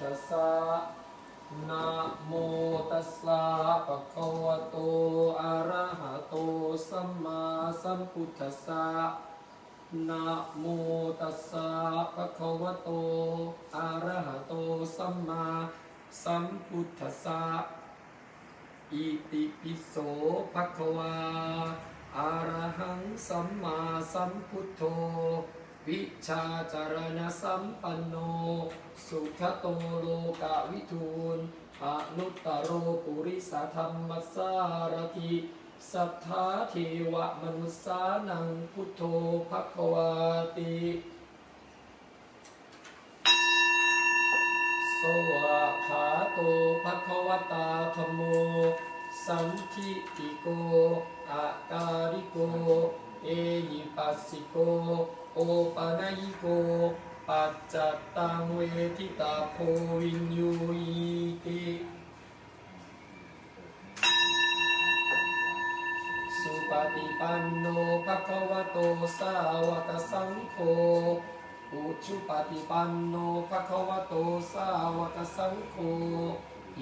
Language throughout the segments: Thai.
ธัสสะนะโมตัสสะปะคะวะโตอะระหะโตสัมมาสัมพุทธัสสะนะโมตัสสะปะคะวะโตอะระหะโตสัมมาสัมพุทธัสสะอิติปิโสภะคะวาอะระหังสัมมาสัมพุทโธ วิชาจารณสัมปันโน สุขโตโลกาวิทูลอนุตตโรปุริสธรรมสารถิสัทธาเทวมนุสานังพุทโธภควาติสวะขาโตภควตาธโม สันทิติโกอาการิโก เอหิปัสสิโก โอปะนะยิโกปัจจัตตังเวทิตาโพวินยูอีติสุปฏิปันโนภะคะวะโตสาวกสังโฆอุชุปฏิปันโนภะคะวะโตสาวกสังโฆ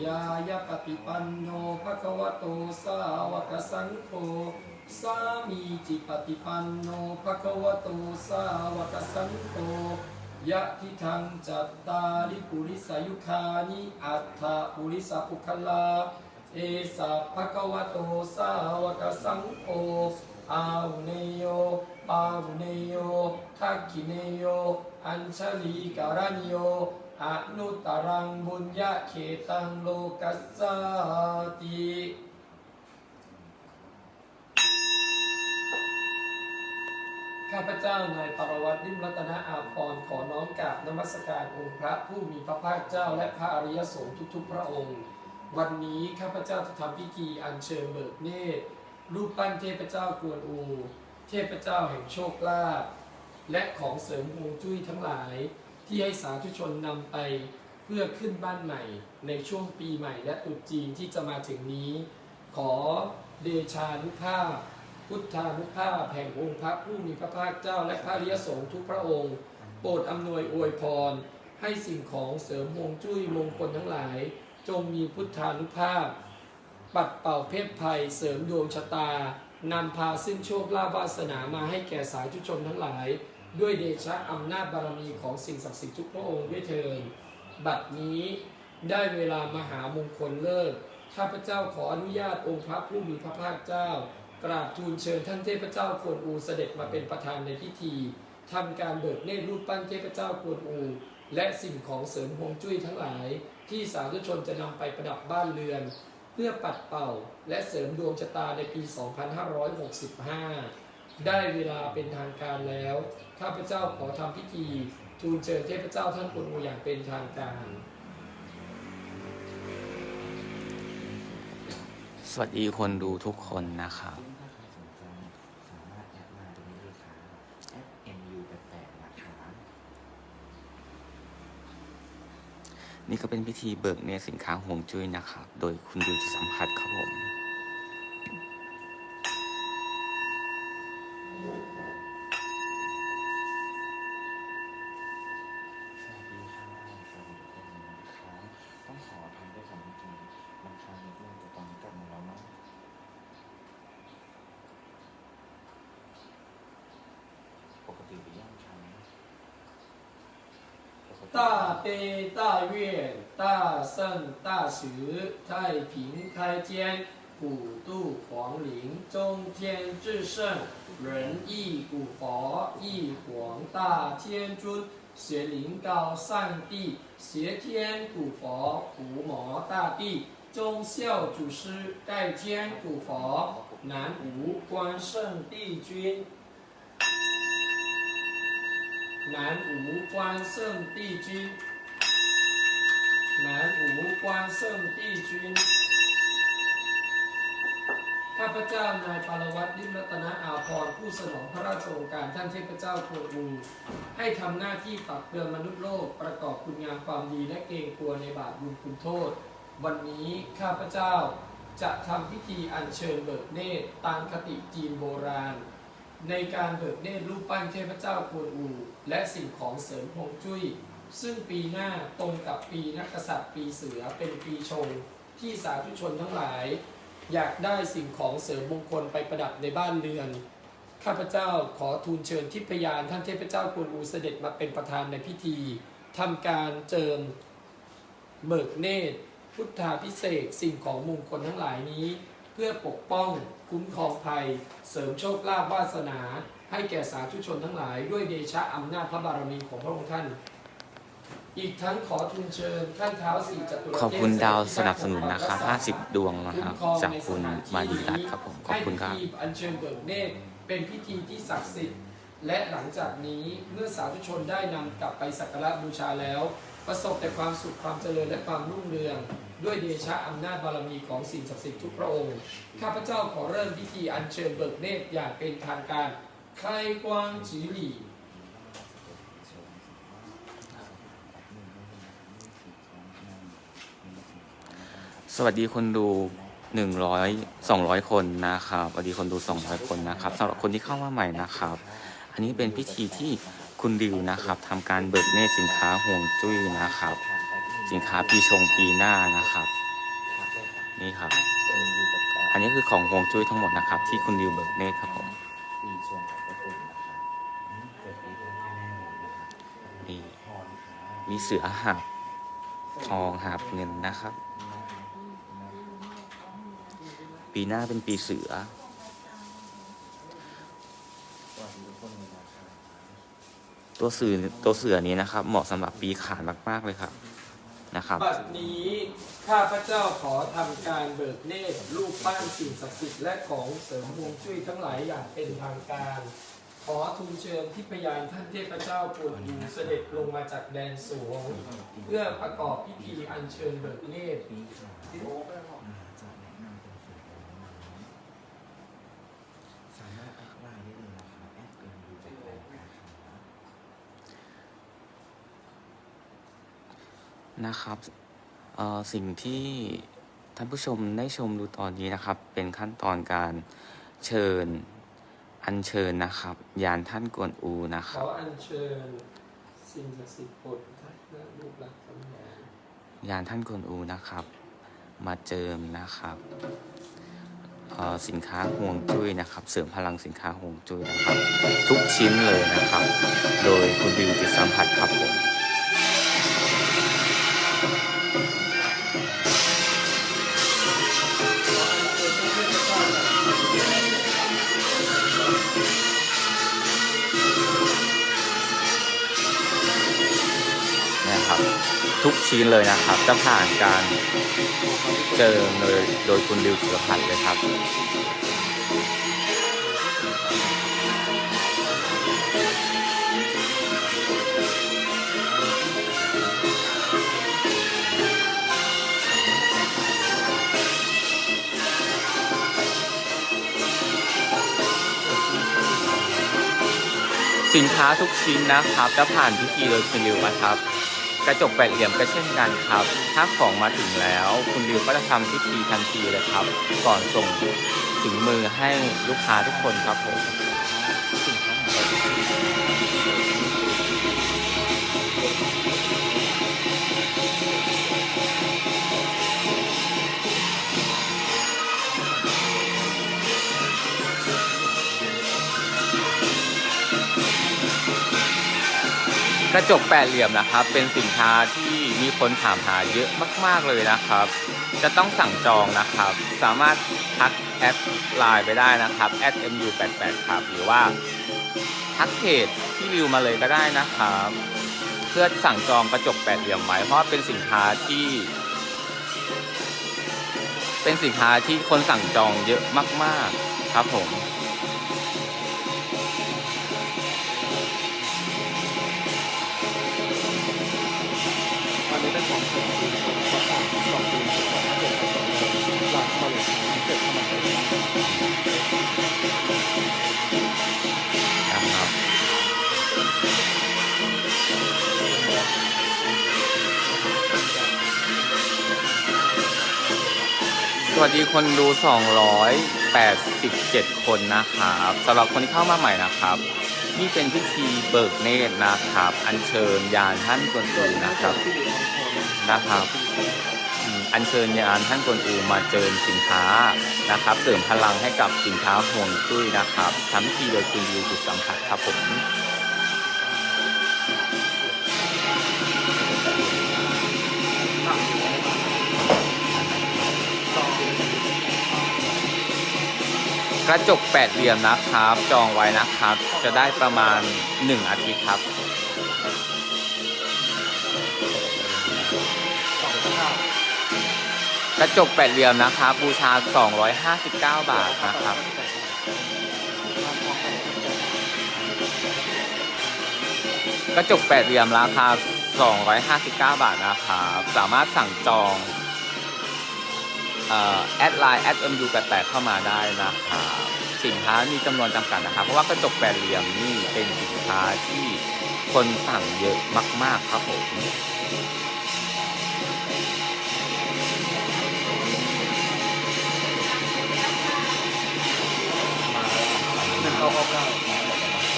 ยายาปฏิปันโนภะคะวะโตสาวกสังโฆ สามีจิปฏิปันโนภะคะวะโตสาวกสังโฆยะทิทังจัตตาริปุริสายุคานิอัตถะปุริสปุคลา เอสะภะคะวะโตสาวกสังโฆอาหุเนโยปาหุเนโยทักขิเนโย อัญชลีการันโยอนุตตรังบุญญาเขตังโลกัสสาติ ข้าพเจ้านายปรวัตินิมรัตนอาภรณ์ขอน้อมกราบนมัสการองค์พระผู้มีพระภาคเจ้าและพระอริยสงฆ์ทุกๆ พระองค์ วันนี้ข้าพเจ้าจะทำพิธีอัญเชิญเบิกเนตรรูปปั้นเทพเจ้ากวนอู เทพเจ้าแห่งโชคลาภและของเสริมฮวงจุ้ยทั้งหลาย ที่ให้สาธุชนนำไปเพื่อขึ้นบ้านใหม่ ในช่วงปีใหม่และตรุษจีนที่จะมาถึงนี้ ขอเดชานุภาพ พุทธานุภาพแห่งองค์พระผู้มีพระภาคเจ้าและพระอริยสงฆ์ทุกพระองค์ โปรดอำนวยอวยพร ให้สิ่งของเสริมฮวงจุ้ยมงคลทั้งหลาย จงมีพุทธานุภาพ ปัดเป่าเพศภัยเสริมดวงชะตานำพาซึ่งโชคลาภวาสนามาให้แก่สายทุชนทั้งหลาย ด้วยเดชะอำนาจบารมีของสิ่งศักดิ์สิทธิ์ทุกพระองค์ด้วยเถิดบัดนี้ได้เวลามหามงคลเลิกข้าพเจ้าขออนุญาตองค์พระผู้มีพระภาคเจ้า กราบทูลเชิญท่านเทพเจ้ากวนอูเสด็จมาเป็นประธานในพิธีทำการเบิกเนตรรูปปั้นเทพเจ้ากวนอู และสิ่งของเสริมฮวงจุ้ยทั้งหลาย ที่สาธุชนจะนำไปประดับบ้านเรือน เพื่อปัดเป่าและเสริมดวงชะตาในปี 2565 ได้เวลาเป็นทางการแล้ว ข้าพเจ้าขอทำพิธี ทูลเชิญเทพเจ้าท่านกวนอูอย่างเป็นทางการสวัสดีคนดูทุกคนนะครับ ซึ่งถ้าใครสนใจสามารถแอดมาตรงนี้เลยครับแอด MU แปดนะครับ นี่ก็เป็นพิธีเบิกเนี่ยสินค้าห่วงจุ้ยนะครับ โดยคุณดิวจะสัมผัสครับผม 大天尊学灵高上帝邪天古佛伏魔大帝忠孝祖师盖天古佛南无关圣帝君。南无关圣帝君，南无关圣帝君。 ข้าพเจ้านายปารวัตรลิมรัตนอาภรณ์ผู้สนองพระราชโองการท่านเทพเจ้ากวนอูให้ทำหน้าที่ตักเตือนมนุษย์โลกประกอบคุณงามความดีและเกรงกลัวในบาปบุญคุณโทษ วันนี้ข้าพเจ้าจะทำพิธีอัญเชิญเบิกเนตรตามคติจีนโบราณ ในการเบิกเนตรรูปปั้นเทพเจ้ากวนอู และสิ่งของเสริมฮวงจุ้ย ซึ่งปีหน้าตรงกับปีนักกษัตริย์ปีเสือเป็นปีชงที่สาธุชนทั้งหลาย อยากได้สิ่งของเสริมมงคลไปประดับในบ้านเรือน ข้าพเจ้าขอทูลเชิญทิพยานท่านเทพเจ้ากวนอูเสด็จมาเป็นประธานในพิธีทำการเจิมเบิกเนตร พุทธาพิเศษสิ่งของมงคลทั้งหลายนี้ เพื่อปกป้อง คุ้มครองภัย เสริมโชคลาภวาสนา ให้แก่สาธุชนทั้งหลาย ด้วยเดชะอำนาจพระบารมีของพระองค์ท่าน อีกทั้งขอทูลเชิญท่านเท้าวสีจตุรเทพขอบคุณดาวสนับสนุนนะครับ 50 ดวงนะครับ จากคุณมาดีรัตน์ครับผม ขอบคุณครับ ให้พิธีอัญเชิญเบิกเนตรเป็นพิธีที่ศักดิ์สิทธิ์ และหลังจากนี้เมื่อสาธุชนได้นำกลับไปสักการะบูชาแล้ว ประสบแต่ความสุขความเจริญและความรุ่งเรือง ด้วยเดชะอำนาจบารมีของสิ่งศักดิ์สิทธิ์ทุกพระองค์ ข้าพเจ้าขอเริ่มพิธีอัญเชิญเบิกเนตรอย่างเป็นทางการ ใครกวางจีหลี่ สวัสดีคนดู100 200คนนะครับสวัสดีคนดู200คนนะครับสำหรับคนที่เข้ามาใหม่นะครับ อันนี้เป็นพิธีที่คุณดิวนะครับทำการเบิกเนตรสินค้าห่วงจุ้ยนะครับ สินค้าปีชงปีหน้านะครับ นี่ครับ อันนี้คือของห่วงจุ้ยทั้งหมดนะครับ ที่คุณดิวเบิกเนตรครับผมปีชงของพระคุณนะครับอืมเกิดปีชงแน่ๆเลยนะครับนี่พรค่ะมีเสือหาบทองหาบเงินนะครับ ปีหน้าเป็นปีเสือ ตัวเสือตัวเสือนี้นะครับ เหมาะสำหรับปีขานมาก ๆ เลยครับนะครับ บัดนี้ข้าพเจ้าขอทำการเบิกเนตรรูปปั้นสิ่งศักดิ์สิทธิ์และของเสริมฮวงจุ้ยทั้งหลายอย่างเป็นทางการ ขอทูลเชิญที่พยานท่านเทพเจ้ากวนอูเสด็จลงมาจากแดนสวงเพื่อประกอบพิธีอัญเชิญเบิกเนตร ปีขาอ่าจะแนะนำเป็นสื่อของน้องสามารถแอดไลน์ได้เลยนะคะแอดเป็นดูจากแรงนะคะ นะครับเอ่อสิ่งที่ท่านผู้ชมได้ชมดูตอนนี้นะครับ เป็นขั้นตอนการเชิญอัญเชิญนะครับ ยานท่านกวนอูนะคขรัอบอัญเชิญสิ่งศักดิ์สิทธิ์โปรดท่านและลูกหลานทั้งหลายยานท่านกวนอูนะครับ มาเจิมนะครับเอ่อสินค้าห่วงจุ้ยนะครับ เสริมพลังสินค้าห่วงจุ้ยนะครับ ทุกชิ้นเลยนะครับ โดยคุณดิวจิตสัมผัสครับผม ทุกชิ้นเลยนะครับ จะผ่านการเจิมโดยโดยคุณดิวจิตพัฒน์เลยครับสินค้าทุกชิ้นนะครับ จะผ่านพิธีโดยคุณดิวนะครับ กระจกแปดเหลี่ยมก็เช่นกันครับ ถ้าของมาถึงแล้ว คุณดิวก็จะทำพิธีทันทีเลยครับ ก่อนส่งถึงมือให้ลูกค้าทุกคนครับผม กระจกแปดเหลี่ยมนะครับ เป็นสินค้าที่มีคนถามหาเยอะมาก ๆเลยนะครับ จะต้องสั่งจองนะครับ สามารถทักแอดไลน์ไปได้นะครับ @mu88 ครับ หรือว่าทักเพจที่ริวมาเลยก็ได้นะครับ เพื่อสั่งจองกระจกแปดเหลี่ยมไว้เพราะเป็นสินค้าที่ เป็นสินค้าที่คนสั่งจองเยอะมาก ๆ ครับผม สวัสดีคนดู 287 คนนะครับสำหรับคนที่เข้ามาใหม่นะครับ นี่เป็นพิธีเบิกเนตรนะครับ อัญเชิญยานท่านกวนอูนะครับนะครับอัญเชิญยานท่านกวนอูมาเจิญสินค้านะครับ เสริมพลังให้กับสินค้าห่วงจุ้ยนะครับทำพิธีโดยคุณยูจุดสัมผัสครับผม กระจกแปดเหลี่ยมนะครับ จองไว้นะครับ จะได้ประมาณ 1 อาทิตย์ครับ กระจกแปดเหลี่ยมนะครับ บูชา 259 บาทนะครับกระจกแปดเหลี่ยมราคา 259 บาทนะครับ สามารถสั่งจอง แอดไลน์แอด MU 88เข้ามาได้นะครับสินค้ามีจำนวนจำกัดนะครับ เพราะว่ากระจกแปดเหลี่ยมนี่เป็นสินค้าที่คนสั่งเยอะมาก ๆ ครับผมหนึ่งเก้าเก้าเก้า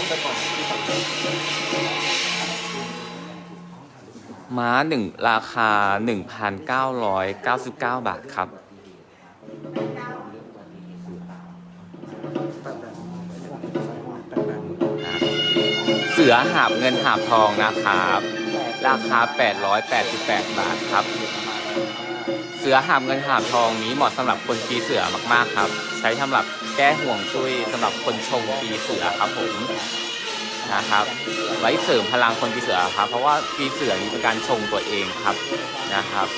แต่ก่อนที่สั่งม้าหนึ่งราคา 1,999 บาทครับ เสือหาบเงินหาบทองนะครับ ราคา 888 บาทครับ เสือหาบเงินหาบทองนี้เหมาะสำหรับคนปีเสือมากๆครับ ใช้สำหรับแก้ห่วงจุ้ยสำหรับคนชงปีเสือครับผมนะครับ ไว้เสริมพลังคนปีเสือครับ เพราะว่าปีเสือนี้เป็นการชงตัวเองครับนะครับ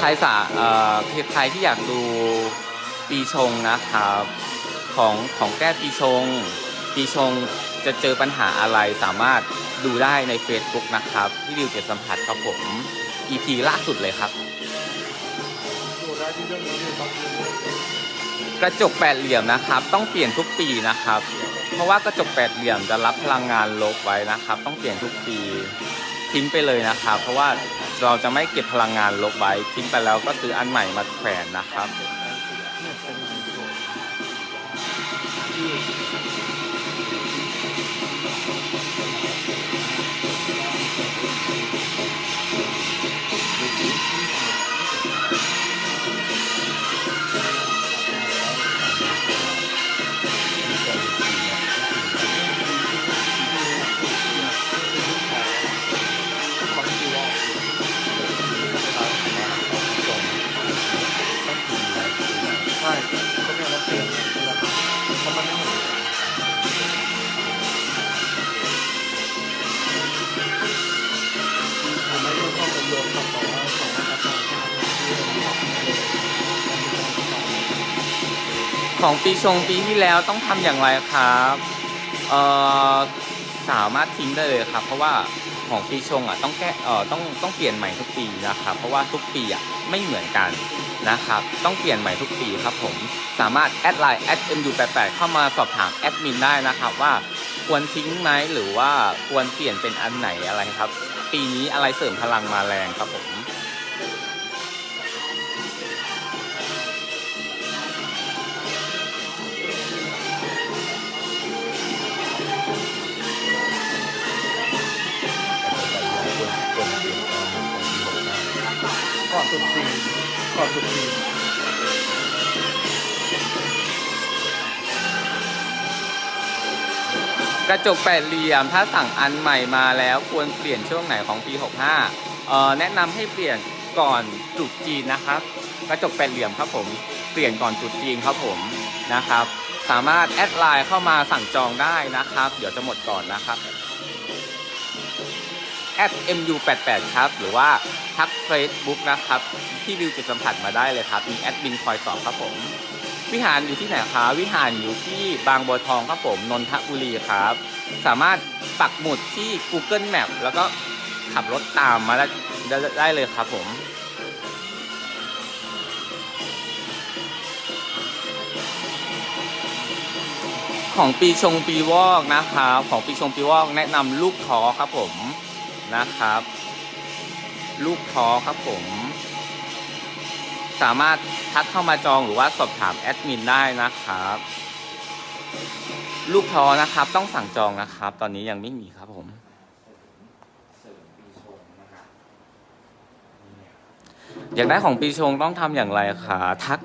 ใครสาเอ่อใครที่อยากดูปีชงนะครับ ของของแก้ปีชง ปีชงจะเจอปัญหาอะไรสามารถดูได้ใน Facebook นะครับที่ดิวเจ็ดสัมผัสครับผม EP ล่าสุดเลยครับ ดูได้ที่เรื่องนี้อยู่ตอนนี้กระจกแปดเหลี่ยมนะครับ ต้องเปลี่ยนทุกปีนะครับ เพราะว่ากระจกแปดเหลี่ยมจะรับพลังงานลบไว้นะครับ ต้องเปลี่ยนทุกปี ทิ้งไปเลยนะครับ เพราะว่าเราจะไม่เก็บพลังงานลบไว้ทิ้งไปแล้วก็ซื้ออันใหม่มาแขวนนะครับ ของปีชงปีที่แล้วต้องทำอย่างไรครับเอ่อสามารถทิ้งได้เลยครับ เพราะว่าของปีชงอะต้องแก้เอ่อต้องต้องเปลี่ยนใหม่ทุกปีนะครับ เพราะว่าทุกปีอะไม่เหมือนกันนะครับ ต้องเปลี่ยนใหม่ทุกปีครับผมสามารถแอดไลน์แอด mu88 เข้ามาสอบถามแอดมินได้นะครับว่าควรทิ้งไหมหรือว่าควรเปลี่ยนเป็นอันไหนอะไรครับ ปีนี้อะไรเสริมพลังมาแรงครับผม ก่อนตรุษจีนก่อนตรุษจีนกระจกแปดเหลี่ยมถ้าสั่งอันใหม่มาแล้วควรเปลี่ยนช่วงไหนของปี 65เอ่อแนะนำให้เปลี่ยนก่อนตรุษจีนนะครับ กระจกแปดเหลี่ยมครับผมเปลี่ยนก่อนตรุษจีนครับผมนะครับ สามารถแอดไลน์เข้ามาสั่งจองได้นะครับ เดี๋ยวจะหมดก่อนนะครับแอด mu88 ครับ หรือว่า ทัก Facebook นะครับ ที่วิวจุดสัมผัสมาได้เลยครับมีแอดมินคอยตอบครับผม วิหารอยู่ที่ไหนคะวิหารอยู่ที่บางบัวทองครับผมนนทบุรีครับ สามารถปักหมุดที่ Google Map แล้วก็ขับรถตามมาได้ได้ได้เลยครับผมของปีชงปีวอกนะครับ ของปีชงปีวอกแนะนำลูกท้อครับผมนะครับ ลูกท้อครับผม สามารถทักเข้ามาจองหรือว่าสอบถามแอดมินได้นะครับ ลูกท้อนะครับ ต้องสั่งจองนะครับ ตอนนี้ยังไม่มีครับผม อยากได้ของปีชงต้องทำอย่างไรคะทัก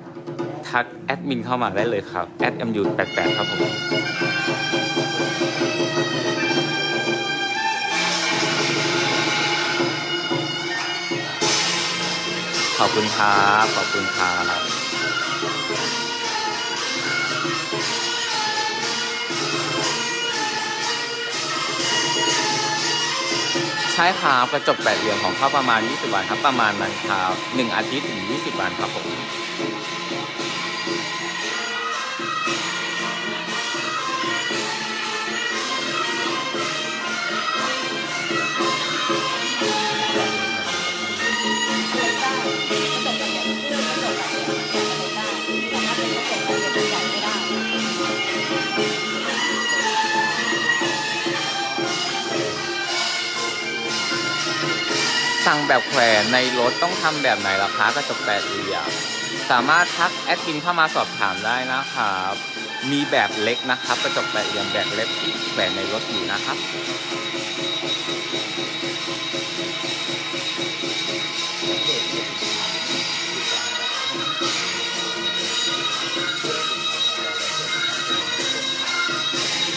ทักแอดมินเข้ามาได้เลยครับแอด mu 88ครับผม ขอบคุณครับ ขอบคุณครับใช่ครับกระจกแปดเหลี่ยมของเขาประมาณ 20 วันครับ ประมาณนั้นครับหนึ่งอาทิตย์ถึง 20 วันครับผม สั่งแบบแขวนในรถต้องทำแบบไหนล่ะคะกระจกแปดเหลี่ยมสามารถทักแอดมินเข้ามาสอบถามได้นะครับ มีแบบเล็กนะครับกระจกแปดเหลี่ยมแบบเล็กที่แขวนในรถอยู่นะครับ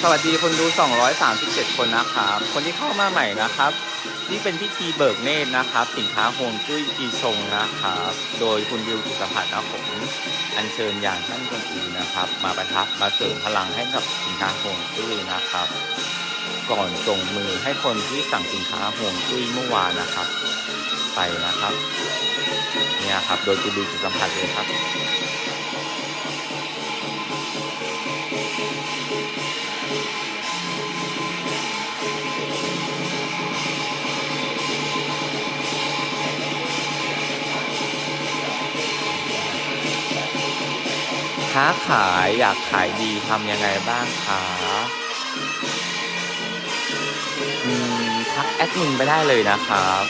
สวัสดีคนดู 237 คนนะครับ คนที่เข้ามาใหม่นะครับ นี่เป็นพิธีเบิกเนตรนะครับ สินค้าโฮงจุ้ยปีชงนะครับ โดยคุณวิวกิจพัฒน์นะผมอัญเชิญอย่างท่านคนอื่นนะครับ มาประทับมาเสริมพลังให้กับสินค้าโฮงจุ้ยนะครับ ก่อนส่งมือให้คนที่สั่งสินค้าโฮงจุ้ยเมื่อวานนะครับ ไปนะครับ เนี่ยครับ โดยคุณวิวกิจพัฒน์เลยครับ ค้าขายอยากขายดีทำยังไงบ้างคะอืมทักแอดมินไปได้เลยนะครับ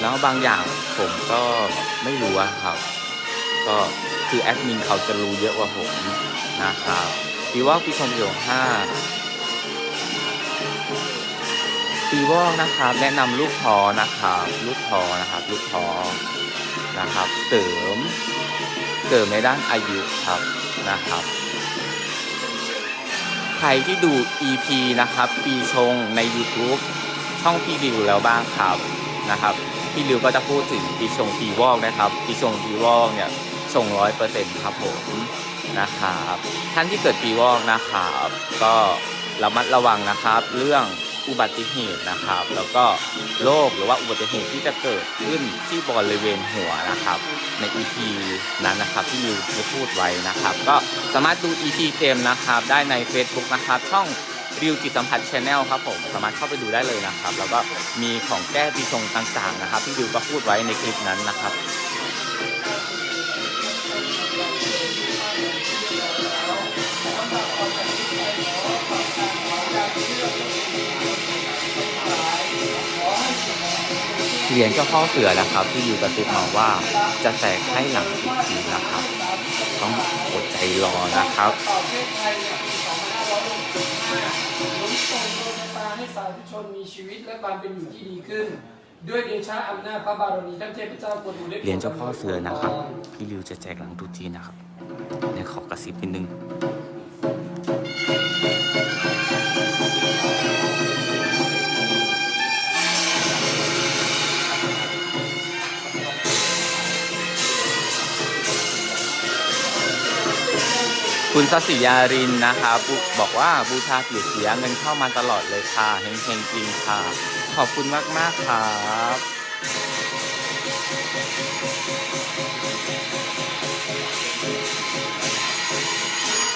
แล้วบางอย่างผมก็ไม่รู้ครับ ก็คือแอดมินเขาจะรู้เยอะกว่าผมนะครับปีวอกปีชมเดียวห้าปีวอกนะครับ แนะนำลูกทอนะครับ ลูกทอนะครับ ลูกทอนะครับ เสริม เสริมในด้านอายุครับนะครับ ใครที่ดู EP นะครับปีชงใน YouTube ช่องพี่ริวแล้วบ้างครับนะครับพี่ริวก็จะพูดถึงปีชงปีวอกนะครับปีชงปีวอกเนี่ยชงร้อยเปอร์เซ็นต์ครับผมนะครับท่านที่เกิดปีวอกนะครับ ก็ระมัดระวังนะครับ เรื่อง อุบัติเหตุนะครับ แล้วก็โรคหรือว่าอุบัติเหตุที่จะเกิดขึ้นที่บริเวณหัวนะครับ ใน EP นั้นนะครับที่มิวได้พูดไว้นะครับ ก็สามารถดู EP เต็มนะครับ ได้ใน Facebook นะครับช่องริวจิตสัมผัสชาแนลครับผมสามารถเข้าไปดูได้เลยนะครับ แล้วก็มีของแก้ปีชงต่างๆนะครับ ที่ริวก็พูดไว้ในคลิปนั้นนะครับ รียญเจ้าพ่อเสือนะครับ ที่อยู่กระซิบมาว่าจะแตกให้หลังอีกทีนะครับ ต้องอดใจรอนะครับต่อประเทศไทยเนี่ยปี2565หนุนส่งดวงชะตาให้สาธุชนมีชีวิตและความเป็นอยู่ที่ดีขึ้น ด้วยเดชะอำนาจพระบารมีท่านเทพเจ้ากวนอูได้โปเหรียญเจ้าพ่อเสือนะครับ พี่ริวจะแจกหลังตรุษจีนนะครับเดี๋ยวขอกระซิบนิดนึง คุณสศิยารินนะครับบุบอกว่าบูชาเปีเสียเงินเข้ามาตลอดเลยค่ะเฮงเฮงจริงค่ะ ขอบคุณมากมากครับ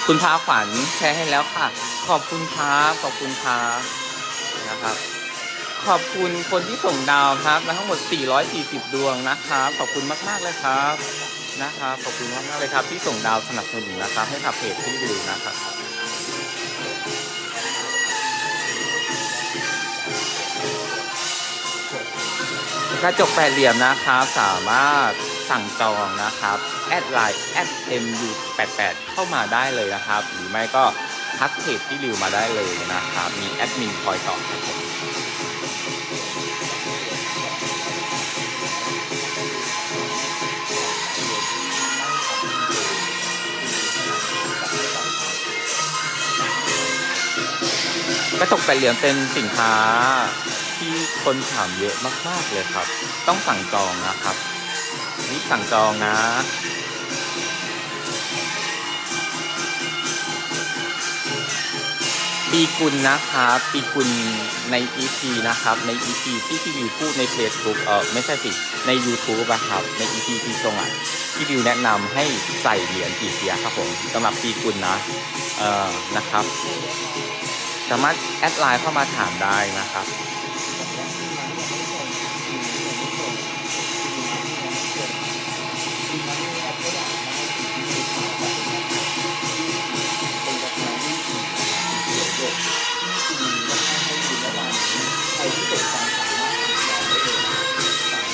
คุณพาขวัญแชร์ให้แล้วค่ะ ขอบคุณครับ ขอบคุณครับนะครับ ขอบคุณคนที่ส่งดาวครับมาทั้งหมด 440 ดวงนะครับ ขอบคุณมากๆเลยครับนะครับ ขอบคุณมากๆเลยครับ ที่ส่งดาวสนับสนุนนะครับ ให้กับเพจที่ดูนะครับกระจกแปดเหลี่ยมนะครับสามารถสั่งจองนะครับ แอดไลน์แอด mu88 เข้ามาได้เลยนะครับ หรือไม่ก็ทักเพจที่ริวมาได้เลยนะครับ มีแอดมินคอยตอบครับผม กระจกแปดเหลี่ยมเป็นสินค้าที่คนถามเยอะมาก ๆ เลยครับ ต้องสั่งจองนะครับนี่สั่งจองนะ ปีกุลนะครับปีกุลใน EP นะครับ ใน EP ที่พี่วิวพูดใน Facebook เออไม่ใช่สิ ใน YouTube อะครับ ใน EP ที่ตรงอะพี่วิวแนะนำให้ใส่เหรียญปีเสียครับผมสำหรับปีกุลนะ เออนะครับ สามารถแอดไลน์เข้ามาถามได้นะครับ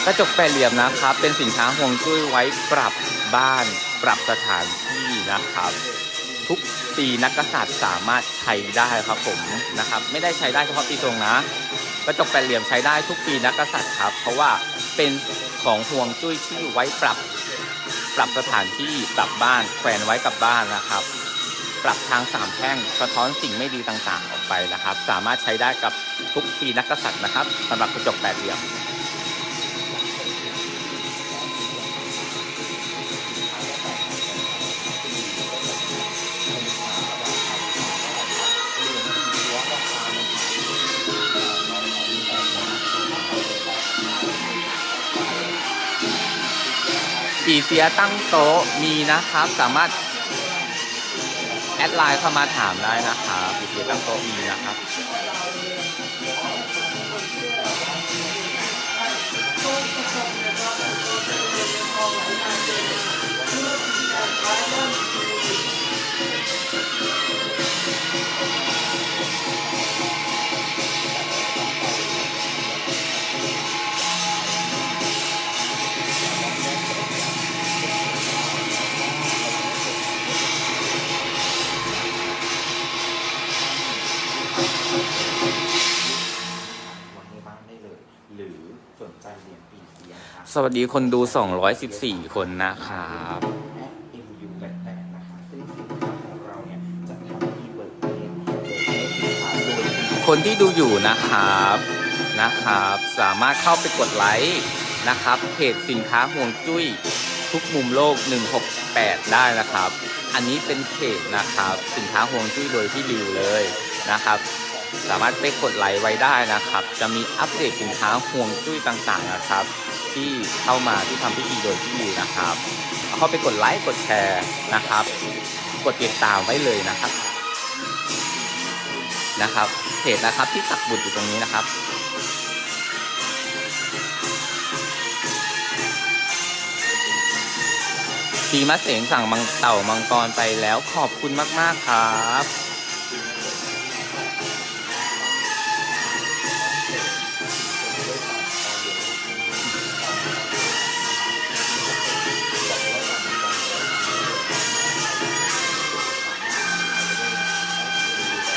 กระจกแปดเหลี่ยมนะครับ เป็นสินค้าห่วงจุ้ยไว้ปรับบ้าน ปรับสถานที่นะครับ ทุกปีนักกษัตริย์สามารถใช้ได้ครับผมนะครับ ไม่ได้ใช้ได้เฉพาะปีชงนะกระจกแปดเหลี่ยมใช้ได้ทุกปีนักกษัตริย์ครับ เพราะว่าเป็นของห่วงจุ้ยที่ไว้ปรับปรับสถานที่ปรับบ้านแขวนไว้กับบ้านนะครับ ปรับทางสามแพ่งสะท้อนสิ่งไม่ดีต่างๆออกไปนะครับ สามารถใช้ได้กับทุกปีนักกษัตริย์นะครับสำหรับกระจกแปดเหลี่ยม เสียตั้งโต๊ะมีนะครับ สามารถแอดไลน์เข้ามาถามได้นะครับปีเสียตั้งโต๊ะมีนะครับ วัสดีคนดู 214 คนนะครับแอด MU88 นะคะซึ่งสินค้าขอยจะทำที่เปิดเผยเปิดเผยสินค้าโดยคุณคนที่ดูอยู่นะครับนะครับ สามารถเข้าไปกดไลค์นะครับเพจสินค้าห่วงจุ้ยทุกมุมโลก 168 ได้นะครับ อันนี้เป็นเพจนะครับ สินค้าห่วงจุ้ยโดยที่ริวเลยนะครับ สามารถไปกดไลค์ไว้ได้นะครับ จะมีอัปเดตสินค้าห่วงจุ้ยต่างๆนะครับ ที่เข้ามาที่ทำพิธีโดยที่ริวนะครับเข้าไปกดไลค์กดแชร์นะครับ กดติดตามไว้เลยนะครับนะครับเพจนะครับที่ตักบุตรอยู่ตรงนี้นะครับปีมะเสงสั่งมังเต่ามังกรไปแล้วขอบคุณมาก ๆ ครับ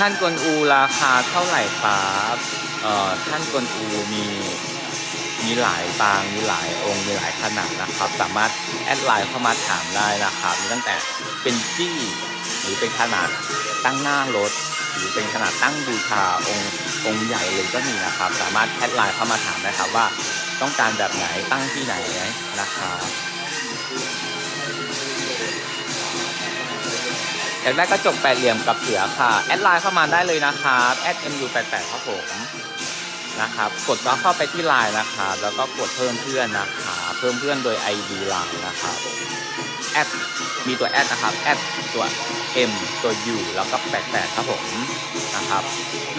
ท่านกวนอูราคาเท่าไหร่ครับเอ่อท่านกวนอูมีมีหลายปางมีหลายองค์มีหลายขนาดนะครับ สามารถแอดไลน์เข้ามาถามได้นะครับมีตั้งแต่เป็นจี้หรือเป็นขนาดตั้งหน้ารถ หรือเป็นขนาดตั้งบูชาองค์องค์ใหญ่เลยก็มีนะครับ สามารถแอดไลน์เข้ามาถามได้ครับว่าต้องการแบบไหนตั้งที่ไหนนะครับ อยากได้กระจกแปดเหลี่ยมกับเสือค่ะ แอดไลน์เข้ามาได้เลยนะครับแอด mu88 ครับผมนะครับ กดก็เข้าไปที่ไลน์นะครับแล้วก็กดเพิ่มเพื่อนนะครับเพิ่มเพื่อนโดย ID ไลน์นะครับแอดมีตัวแอดนะครับแอดตัว M ตัว U แล้วก็88ครับผมนะครับ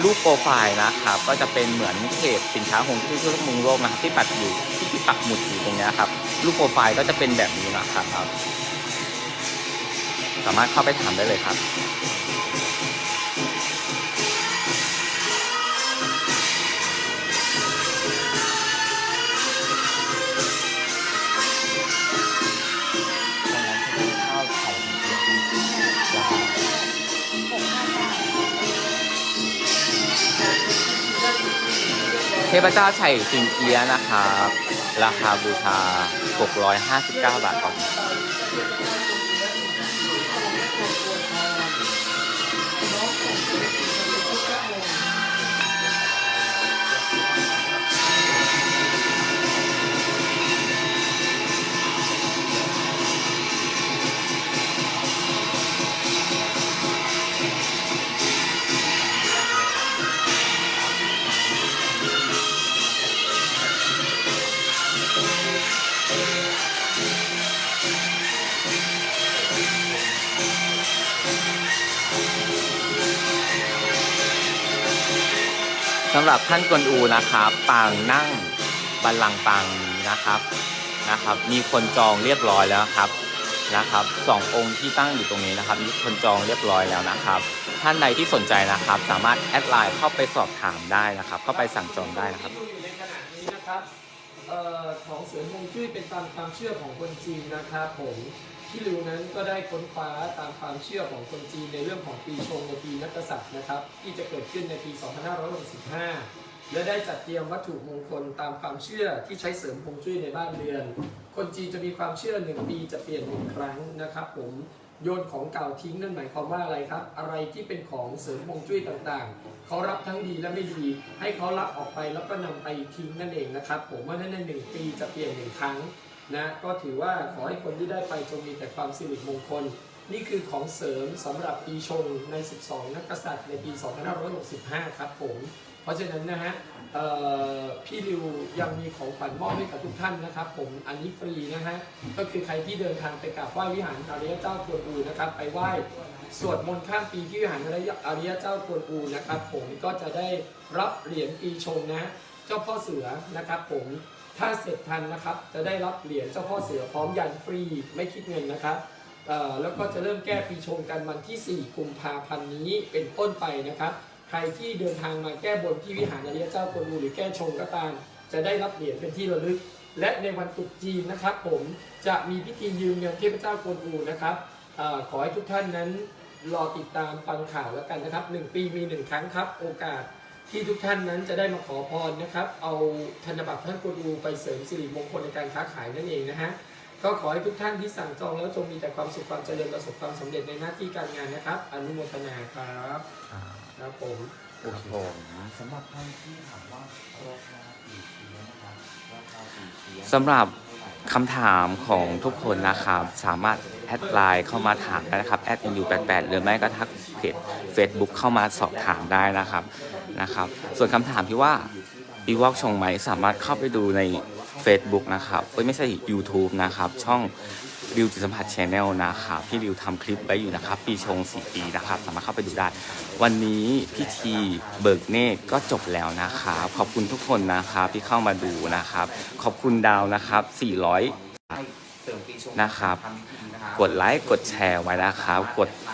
รูปโปรไฟล์นะครับ ก็จะเป็นเหมือนเพจสินค้าหงจุ้ยทั่วมุมโลกนะครับที่ปักอยู่ที่ปักหมุดอยู่ตรงนี้ครับรูปโปรไฟล์ก็จะเป็นแบบนี้นะครับ สามารถเข้าไปถามได้เลยครับเทพเจ้าไฉสิงเอียนะครับ ราคาบูชา 659 บาทครับ สำหรับท่านกวนอูนะครับปางนั่งบัลลังก์ปางนะครับนะครับ มีคนจองเรียบร้อยแล้วครับนะครับสององค์ที่ตั้งอยู่ตรงนี้นะครับ มีคนจองเรียบร้อยแล้วนะครับ ท่านใดที่สนใจนะครับ สามารถแอดไลน์เข้าไปสอบถามได้นะครับ เข้าไปสั่งจองได้นะครับที่อยู่ในขณะนี้นะครับเอ่อของเสริมงจุ้ยเป็นตามความเชื่อของคนจีนนะครับผม พี่ลิวนั้นก็ได้ค้นคว้าตามความเชื่อของคนจีนในเรื่องของปีชงในปีนักษัตริย์นะครับ ที่จะเกิดขึ้นในปี 2565 และได้จัดเตรียมวัตถุมงคลตามความเชื่อที่ใช้เสริมฮวงจุ้ยในบ้านเรือน คนจีนจะมีความเชื่อหนึ่งปีจะเปลี่ยนหนึ่งครั้งนะครับผมโยนของเก่าทิ้งนั่นหมายความว่าอะไรครับ อะไรที่เป็นของเสริมฮวงจุ้ยต่างๆ เขารับทั้งดีและไม่ดี ให้เขารับออกไปแล้วก็นำไปทิ้งนั่นเองนะครับ ผมว่านั่นในหนึ่งปีจะเปลี่ยนหนึ่งครั้ง นะก็ถือว่าขอให้คนที่ได้ไปจงมีแต่ความสิริมงคล นี่คือของเสริมสำหรับปีชงใน 12 นักกษัตริย์ในปี 2565 ครับผม เพราะฉะนั้นนะฮะพี่ริวยังมีของขวัญมอบให้กับทุกท่านนะครับ ผมอันนี้ฟรีนะฮะก็คือใครที่เดินทางไปกราบไหว้วิหารอริยเจ้ากวนอูนะครับ ไปไหว้สวดมนต์ข้ามปีที่วิหารอริยอริยเจ้ากวนอูนะครับ ผมก็จะได้รับเหรียญปีชงนะ เจ้าพ่อเสือนะครับ ผม ถ้าเสร็จทันนะครับจะได้รับเหรียญเจ้าพ่อเสือพร้อมยันฟรีไม่คิดเงินนะครับแล้วก็จะเริ่มแก้ปีชงกันวันที่ 4 กุมภาพันธ์นี้เป็นต้นไปนะครับ ใครที่เดินทางมาแก้บนที่วิหารอริยเจ้ากวนูหรือแก้ชงก็ตาม จะได้รับเหรียญเป็นที่ระลึก และในวันตรุษจีนนะครับ ผมจะมีพิธียืมเงินเทพเจ้ากวนูนะครับอขอให้ทุกท่านนั้นรอติดตามฟังข่าวแล้วกันนะครับหนึ่งปีมีหนึ่งครั้งครับ โอกาส ที่ทุกท่านนั้นจะได้มาขอพรนะครับ เอาธนบัตรท่านกวนอูไปเสริมสิริมงคลในการค้าขายนั่นเองนะฮะก็ขอให้ทุกท่านที่สั่งจองแล้วจงมีแต่ความสุขความเจริญประสบความสำเร็จในหน้าที่การงานนะครับ อนุโมทนาครับครับผมครับผมสำหรับท่านที่ถามว่าราคาปีเสียนะครับราคาปีเสียสำหรับคำถามของทุกคนนะครับ สามารถแอดไลน์เข้ามาถามได้นะครับแอด NU88 หรือไม่ก็ทักเพจ Facebook เข้ามาสอบถามได้นะครับ นะครับ ส่วนคำถามที่ว่าอีวอกชงไหมสามารถเข้าไปดูใน Facebook นะครับไม่ใช่ YouTube นะครับ ช่องริวจิตสัมผัสชแนลนะครับพี่ริวทำคลิปไว้อยู่นะครับ ปีชง 4 ปีนะครับ สามารถเข้าไปดูได้ วันนี้พิธีเบิกเนตก็จบแล้วนะครับ ขอบคุณทุกคนนะครับที่เข้ามาดูนะครับ ขอบคุณดาวนะครับ 400ให้เสริมปีชงนะครับทำพิธีนะครับ กดไลค์กดแชร์ไว้นะครับ กด